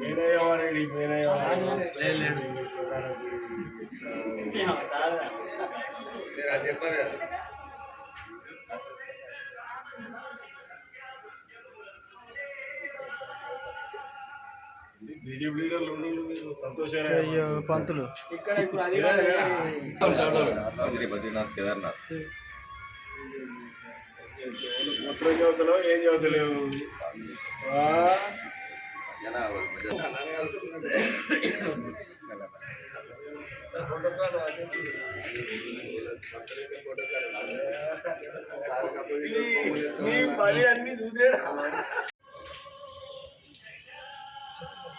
వేరే ఎవరండి చెప్పారు కదా బీజేపీ లీడర్లు అయ్యో పంతులు. ఇక్కడ ఇప్పుడు బద్రీనాథ్ కేదార్నాథ్. మొత్తం చదువుతలేవు ఏం చదువుతలేవు నీ పని అన్ని చూసాడు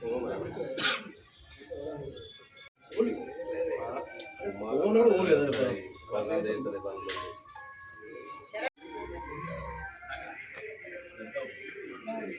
¿Cómo va.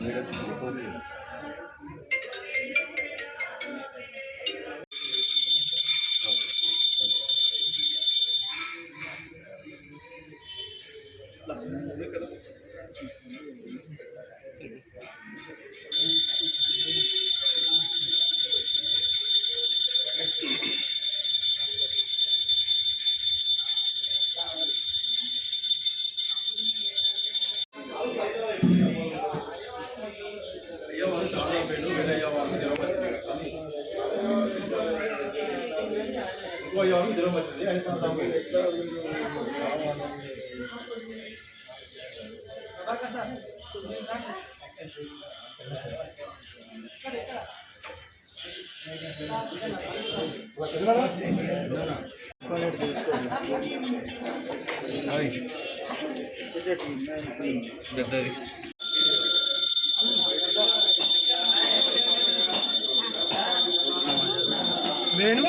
没得吃你喝这个 పెద్దది నేను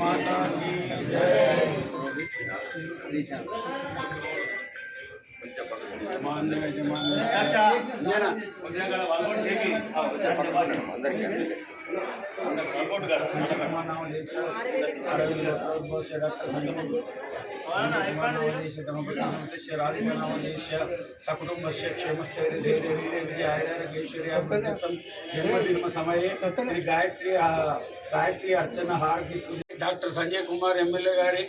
మాతా కొనేటి తీసుకోండి పెద్దది వేణు అందరికీ సకుటుంబస్య క్షేమస్థైర్యైర్విజయారోగ్యైశ్వర్యం జన్మదిన సమయే శ్రీ గాయత్రి ఆ, గాయత్రి అర్చన హారతి డాక్టర్ సంజయ్ కుమార్ ఎమ్మెల్యే గారి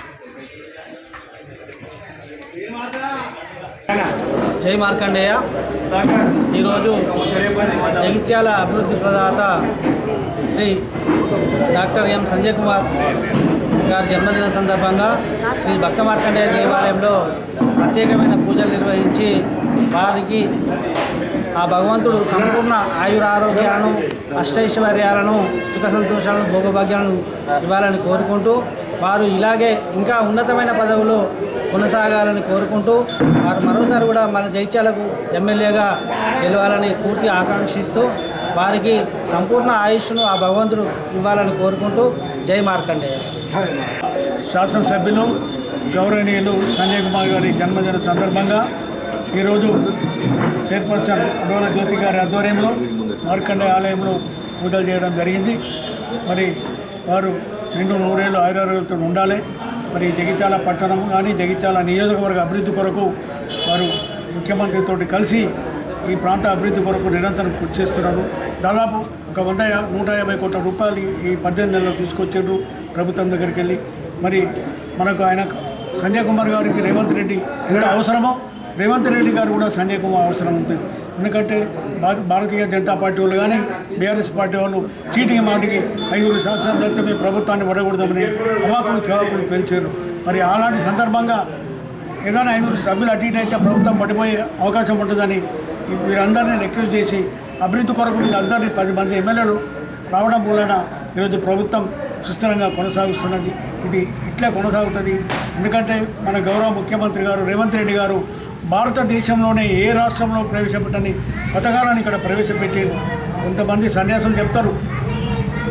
జై మార్కండేయ. ఈరోజు జగిత్యాల అభివృద్ధి ప్రదాత శ్రీ డాక్టర్ ఎం సంజయ్ కుమార్ గారి జన్మదిన సందర్భంగా శ్రీ భక్త మార్కండేయ దేవాలయంలో ప్రత్యేకమైన పూజలు నిర్వహించి వారికి ఆ భగవంతుడు సంపూర్ణ ఆయురారోగ్యాలను అష్టైశ్వర్యాలను సుఖ సంతోషాలను భోగభాగ్యాలను ఇవ్వాలని కోరుకుంటూ వారు ఇలాగే ఇంకా ఉన్నతమైన పదవులు కొనసాగాలని కోరుకుంటూ వారు మరోసారి కూడా మన జైత్యాలకు ఎమ్మెల్యేగా గెలవాలని పూర్తి ఆకాంక్షిస్తూ వారికి సంపూర్ణ ఆయుష్ను ఆ భగవంతుడు ఇవ్వాలని కోరుకుంటూ జై మార్కండేయ. శాసనసభ్యులు గౌరవనీయులు సంజయ్ కుమార్ గారి జన్మదిన సందర్భంగా ఈరోజు చైర్పర్సన్ డోల జ్యోతి గారి ఆధ్వర్యంలో మార్కండే ఆలయంలో పూజలు చేయడం జరిగింది. మరి వారు రెండు నూరేళ్ళు ఆయురారోగ్యాలతో ఉండాలి. మరి జగిత్యాల పట్టణం కానీ జగిత్యాల నియోజకవర్గ అభివృద్ధి కొరకు వారు ముఖ్యమంత్రితో కలిసి ఈ ప్రాంత అభివృద్ధి కొరకు నిరంతరం కృషి చేస్తున్నారు. దాదాపు ఒక వంద నూట యాభై కోట్ల రూపాయలు ఈ- పద్దెనిమిది నెలలు తీసుకొచ్చారు ప్రభుత్వం దగ్గరికి వెళ్ళి. మరి మనకు ఆయన సంజయ్ కుమార్ గారికి రేవంత్ రెడ్డి ఎంత అవసరమో? రేవంత్ రెడ్డి గారు కూడా సంజయ్ కుమార్ అవసరం ఉంటుంది ఎందుకంటే భారత- భారతీయ జనతా పార్టీ వాళ్ళు కానీ బీఆర్ఎస్ పార్టీ వాళ్ళు చీటింగ్ మాటికి ఐదుగురు శాసనసభ్యులతో మీ ప్రభుత్వాన్ని పడకూడదామని అవాకులు చవాకులు పెంచారు మరి అలాంటి సందర్భంగా ఏదైనా ఐదుగురు సభ్యులు అటు ఇటు అయితే ప్రభుత్వం పడిపోయే అవకాశం ఉంటుందని వీరందరినీ రిక్వెస్ట్ చేసి అభివృద్ధి కొరకు అందరినీ పది మంది ఎమ్మెల్యేలు రావడం మూలన ఈరోజు ప్రభుత్వం సుస్థిరంగా కొనసాగుతున్నది ఇది ఇట్లే కొనసాగుతుంది. ఎందుకంటే మన గౌరవ ముఖ్యమంత్రి గారు రేవంత్ రెడ్డి గారు భారతదేశంలోనే ఏ రాష్ట్రంలో ప్రవేశపెట్టని పథకాలను ఇక్కడ ప్రవేశపెట్టి కొంతమంది సన్యాసులు చెప్తారు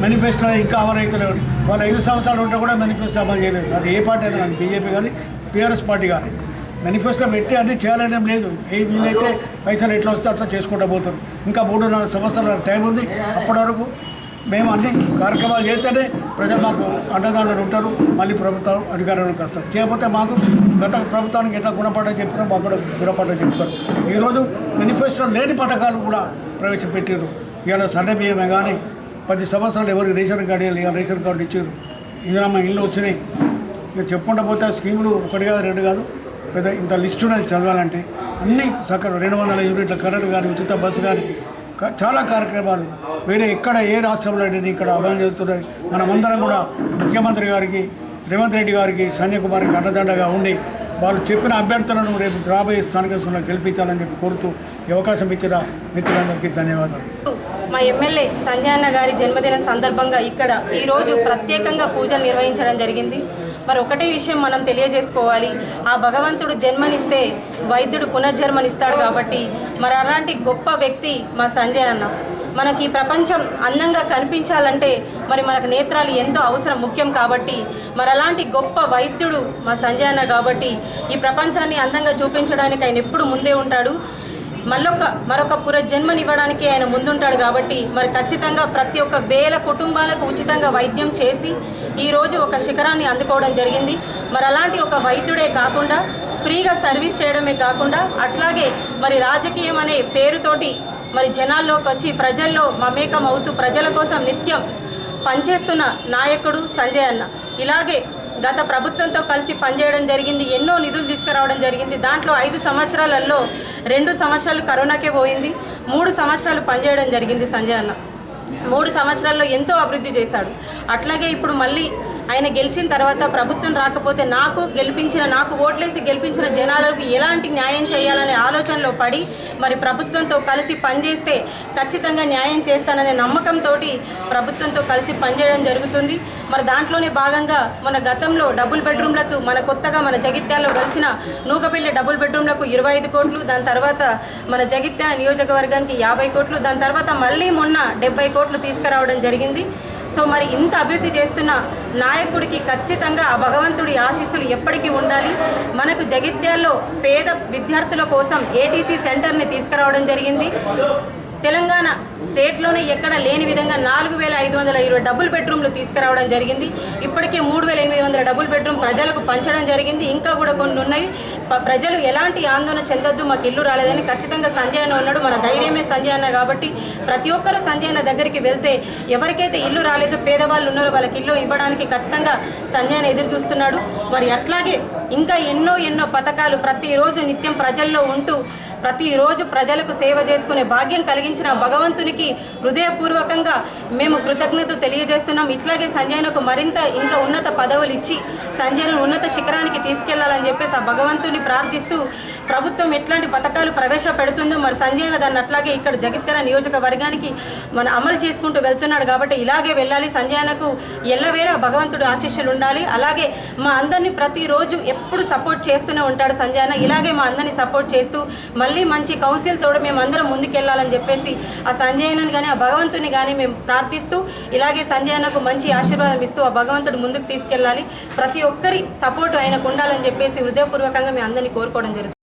మేనిఫెస్టో ఇంకా అమలు అవుతలేవు వాళ్ళు ఐదు సంవత్సరాలు ఉంటే కూడా మేనిఫెస్టో అమలు చేయలేదు. అది ఏ పార్టీ అయినా కానీ బీజేపీ కానీ టీఆర్ఎస్ పార్టీ కానీ. మేనిఫెస్టో పెట్టి అన్నీ చేయాలనేం లేదు. ఏ వీలైతే పైసలు ఎట్లా వస్తే అట్లా చేసుకుంటూ పోతారు. ఇంకా మూడు నాలుగు సంవత్సరాల టైం ఉంది. అప్పటి వరకు మేము అన్ని కార్యక్రమాలు చేస్తేనే ప్రజలు మాకు అండదండలు ఉంటారు మళ్ళీ ప్రభుత్వం అధికారంలోకి వస్తారు. చేయకపోతే మాకు గత ప్రభుత్వానికి ఎట్లా గుణపాఠం చెప్పినా మాకు కూడా గుణపాఠం చెప్తారు. ఈరోజు మేనిఫెస్టో లేని పథకాలు కూడా ప్రవేశపెట్టారు ఇవాళ సన్న బియ్యమే కానీ పది సంవత్సరాలు ఎవరికి రేషన్ కార్డు ఇవ్వాలి రేషన్ కార్డు ఇచ్చారు ఇందిరామ్మ ఇల్లు వచ్చినాయి. ఇక చెప్పుకుంటా పోతే ఆ స్కీములు ఒకటి కాదు రెండు కాదు. పెద్ద ఇంత లిస్టు ఉన్నది చదవాలంటే. అన్ని సకల రెండు వందల యూనిట్ల కరెంట్ కానీ ఉచిత బస్సు కానీ చాలా కార్యక్రమాలు. వేరే ఎక్కడ ఏ రాష్ట్రంలో ఇక్కడ అమలు చేస్తున్నాయి మనమందరం కూడా ముఖ్యమంత్రి గారికి రేవంత్ రెడ్డి గారికి సంజయ్ కుమార్కి అండదండగా ఉండి వాళ్ళు చెప్పిన అభ్యర్థులను రేపు రాబోయే స్థానిక సంస్థలు గెలిపించాలని చెప్పి కోరుతూ ఈ అవకాశం ఇచ్చిన మిత్రులందరికీ ధన్యవాదాలు. మా ఎమ్మెల్యే సంజయ్ అన్న గారి జన్మదిన సందర్భంగా ఇక్కడ ఈరోజు ప్రత్యేకంగా పూజలు నిర్వహించడం జరిగింది. మరి ఒకటే విషయం మనం తెలియజేసుకోవాలి. ఆ భగవంతుడు జన్మనిస్తే వైద్యుడు పునర్జన్మనిస్తాడు కాబట్టి మరి అలాంటి గొప్ప వ్యక్తి మా సంజయ్ అన్న. మనకి ఈ ప్రపంచం అందంగా కనిపించాలంటే మరి మనకు నేత్రాలు ఎంతో అవసరం ముఖ్యం కాబట్టి మరి అలాంటి గొప్ప వైద్యుడు మా సంజయ్ అన్న కాబట్టి ఈ ప్రపంచాన్ని అందంగా చూపించడానికి ఆయన ఎప్పుడు ముందే ఉంటాడు. మళ్ళొక మరొక పునర్జన్మనివ్వడానికి ఆయన ముందుంటాడు కాబట్టి మరి ఖచ్చితంగా ప్రతి ఒక్క వేల కుటుంబాలకు ఉచితంగా వైద్యం చేసి ఈరోజు ఒక శిఖరాన్ని అందుకోవడం జరిగింది. మరి అలాంటి ఒక వైద్యుడే కాకుండా ఫ్రీగా సర్వీస్ చేయడమే కాకుండా అట్లాగే మరి రాజకీయం అనే పేరుతోటి మరి జనాల్లోకి వచ్చి ప్రజల్లో మమేకం అవుతూ ప్రజల కోసం నిత్యం పనిచేస్తున్న నాయకుడు సంజయ్ అన్న. ఇలాగే గత ప్రభుత్వంతో కలిసి పనిచేయడం జరిగింది. ఎన్నో నిధులు తీసుకురావడం జరిగింది. దాంట్లో ఐదు సంవత్సరాలలో రెండు సంవత్సరాలు కరోనాకే పోయింది. మూడు సంవత్సరాలు పనిచేయడం జరిగింది సంజయ్ అన్న. మూడు సంవత్సరాల్లో ఎంతో అభివృద్ధి చేశాడు. అట్లాగే ఇప్పుడు మళ్ళీ ఆయన గెలిచిన తర్వాత ప్రభుత్వం రాకపోతే నాకు గెలిపించిన నాకు ఓట్లేసి గెలిపించిన జనాలకు ఎలాంటి న్యాయం చేయాలనే ఆలోచనలో పడి మరి ప్రభుత్వంతో కలిసి పనిచేస్తే ఖచ్చితంగా న్యాయం చేస్తాననే నమ్మకంతో ప్రభుత్వంతో కలిసి పనిచేయడం జరుగుతుంది. మరి దాంట్లోనే భాగంగా మన గతంలో డబుల్ బెడ్రూమ్లకు మన కొత్తగా మన జగిత్యాల్లో కలిసిన నూకపల్లి డబుల్ బెడ్రూమ్లకు ఇరవై ఐదు కోట్లు దాని తర్వాత మన జగిత్యాల నియోజకవర్గానికి యాభై కోట్లు దాని తర్వాత మళ్ళీ మొన్న డెబ్బై కోట్లు తీసుకురావడం జరిగింది. సో మరి ఇంత అభివృద్ధి చేస్తున్న నాయకుడికి ఖచ్చితంగా ఆ భగవంతుడి ఆశీస్సులు ఎప్పటికీ ఉండాలి. మనకు జగిత్యాల్లో పేద విద్యార్థుల కోసం ఏటీసీ సెంటర్ని తీసుకురావడం జరిగింది. తెలంగాణ స్టేట్లోనే ఎక్కడ లేని విధంగా నాలుగు వేల ఐదు వందల ఇరవై డబుల్ బెడ్రూమ్లు తీసుకురావడం జరిగింది. ఇప్పటికే మూడు వేల ఎనిమిది వందల డబుల్ బెడ్రూమ్ ప్రజలకు పంచడం జరిగింది. ఇంకా కూడా కొన్ని ఉన్నాయి. ప- ప్రజలు ఎలాంటి ఆందోళన చెందొద్దు. మాకు ఇల్లు రాలేదని ఖచ్చితంగా సంజయ్ అన్న ఉన్నాడు. మన ధైర్యమే సంజయ్ అన్న కాబట్టి ప్రతి ఒక్కరూ సంజయ్ అన్న దగ్గరికి వెళ్తే ఎవరికైతే ఇల్లు రాలేదో పేదవాళ్ళు ఉన్నారో వాళ్ళకి ఇల్లు ఇవ్వడానికి ఖచ్చితంగా సంజయ్ అన్న ఎదురు చూస్తున్నాడు. మరి అట్లాగే ఇంకా ఎన్నో ఎన్నో పథకాలు ప్రతిరోజు నిత్యం ప్రజల్లో ఉంటూ ప్రతిరోజు ప్రజలకు సేవ చేసుకునే భాగ్యం కలిగించిన భగవంతునికి హృదయపూర్వకంగా మేము కృతజ్ఞత తెలియజేస్తున్నాం. ఇట్లాగే సంజయ్నకు మరింత ఇంకా ఉన్నత పదవులు ఇచ్చి సంజయ్ను ఉన్నత శిఖరానికి తీసుకెళ్ళాలని చెప్పేసి ఆ భగవంతుని ప్రార్థిస్తూ ప్రభుత్వం ఎట్లాంటి పథకాలు ప్రవేశపెడుతుందో మరి సంజయ్ దాన్ని అట్లాగే ఇక్కడ జగిత్యాల నియోజకవర్గానికి మన అమలు చేసుకుంటూ వెళ్తున్నాడు కాబట్టి ఇలాగే వెళ్ళాలి. సంజయ్నకు ఎల్లవేళ భగవంతుడు ఆశీస్సులు ఉండాలి. అలాగే మా అందరినీ ప్రతిరోజు ఎప్పుడు సపోర్ట్ చేస్తూనే ఉంటాడు సంజయ్ ఇలాగే మా అందరినీ సపోర్ట్ చేస్తూ మళ్ళీ మంచి కౌన్సిల్ తోడు మేము అందరం ముందుకెళ్ళాలని చెప్పేసి ఆ సంజయనని కానీ ఆ భగవంతుని కానీ మేము ప్రార్థిస్తూ ఇలాగే సంజయనకు మంచి ఆశీర్వాదం ఇస్తూ ఆ భగవంతుడు ముందుకు తీసుకెళ్ళాలి. ప్రతి ఒక్కరి సపోర్ట్ ఆయనకు ఉండాలని చెప్పేసి హృదయపూర్వకంగా మేము అందరినీ కోరుకోవడం జరుగుతుంది.